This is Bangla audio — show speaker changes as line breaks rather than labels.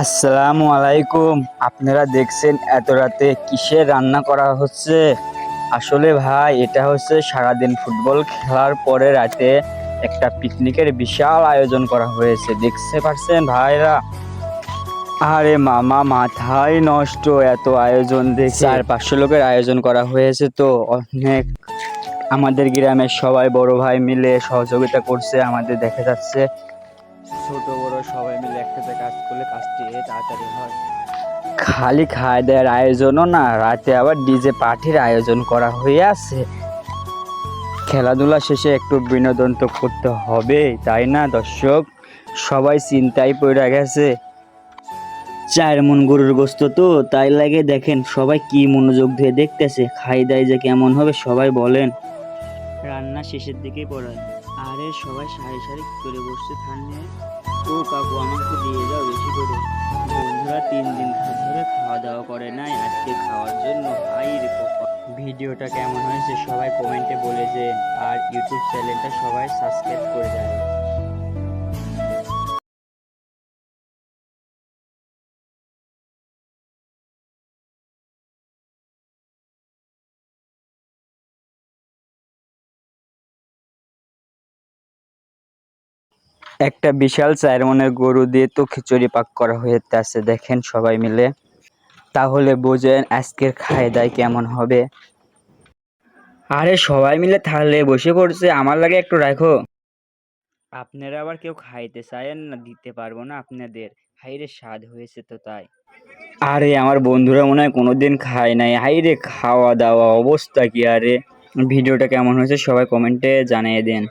আসসালামু আলাইকুম। আপনারা দেখছেন এত রাতে কিসের রান্না করা হচ্ছে? আসলে ভাই, এটা হচ্ছে সারাদিন ফুটবল খেলার পরে রাতে একটা পিকনিকের বিশাল আয়োজন করা হয়েছে। দেখতে পারছেন ভাইরা? আরে মামা, মাথায় নষ্ট এত আয়োজন দেখে। আর পাঁচশো লোকের আয়োজন করা হয়েছে তো, অনেক। আমাদের গ্রামের সবাই বড় ভাই মিলে সহযোগিতা করছে, আমাদের দেখা যাচ্ছে। ছোট, বড়, সবাই মিলে একসাথে কাজ করলে কাজটি তাড়াতাড়ি হয়। খালি খাওয়া দাওয়ার আয়োজনও না, রাতে আবার ডিজে পার্টির আয়োজন করা হয়ে আছে। খেলাধুলা শেষে একটু বিনোদন তো করতে হবে তাই না, দর্শক? সবাই চিন্তায় পড়ে গেছে। চার মন গরুর গোস্ত তো, তাই লাগে দেখেন সবাই কি মনোযোগ দিয়ে দেখতেছে খাই দাই যে কেমন হবে সবাই বলেন। রান্না শেষের দিকেই পড়ায় আরে সবাই সারি সারি করে বসছে থানে ও কাকু, আমাকে দিয়ে যাও বেশি করে। বন্ধুরা, তিন দিন ধরে খাওয়া দাওয়া করে নাই, আজকে খাওয়ার জন্য রে ভিডিওটা কেমন হয়েছে সবাই কমেন্টে বলে যে, আর ইউটিউব চ্যানেলটা সবাই সাবস্ক্রাইব করে দেয় একটা বিশাল চার মনের গরু দিয়ে তো খিচুড়ি পাক করা হয়েছে দেখেন সবাই মিলে। তাহলে বোঝেন আজকের খাই দায় কেমন হবে। আরে সবাই মিলে থালে বসে পড়ছে, আমার লাগে একটু রাখো। আপনারা আবার কেউ খাইতে চায়েন না, দিতে পারব না আপনাদের। হাইরে স্বাদ হয়েছে তো তাই। আরে আমার বন্ধুরা মনে হয় কোনোদিন খায় নাই। হাইরে খাওয়া দাওয়া অবস্থা কি আরে? ভিডিওটা কেমন হয়েছে সবাই কমেন্টে জানিয়ে দেন।